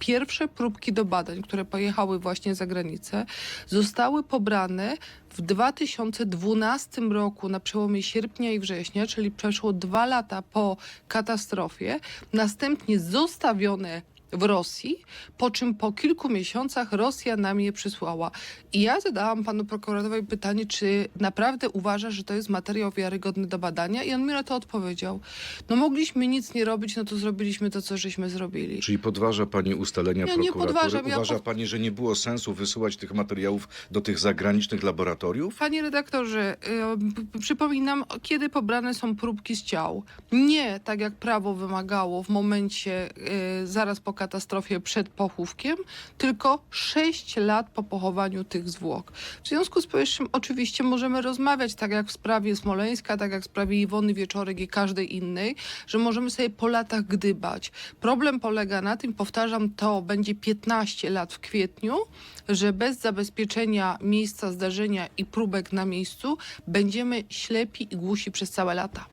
Pierwsze próbki do badań, które pojechały właśnie za granicę, zostały pobrane w 2012 roku na przełomie sierpnia i września, czyli przeszło dwa lata po katastrofie, następnie zostawione w Rosji, po czym po kilku miesiącach Rosja nam je przysłała. I ja zadałam panu prokuratorowi pytanie, czy naprawdę uważa, że to jest materiał wiarygodny do badania i on mi na to odpowiedział. No mogliśmy nic nie robić, no to zrobiliśmy to, co żeśmy zrobili. Czyli podważa pani ustalenia Ja nie prokuratury? podważam, ja Uważa pod- pani, że nie było sensu wysyłać tych materiałów do tych zagranicznych laboratoriów? Panie redaktorze, y, p- przypominam, kiedy pobrane są próbki z ciał. Nie tak jak prawo wymagało w momencie y, zaraz po katastrofie przed pochówkiem, tylko 6 lat po pochowaniu tych zwłok. W związku z powyższym oczywiście możemy rozmawiać, tak jak w sprawie Smoleńska, tak jak w sprawie Iwony Wieczorek i każdej innej, że możemy sobie po latach gdybać. Problem polega na tym, powtarzam, to będzie 15 lat w kwietniu, że bez zabezpieczenia miejsca zdarzenia i próbek na miejscu będziemy ślepi i głusi przez całe lata.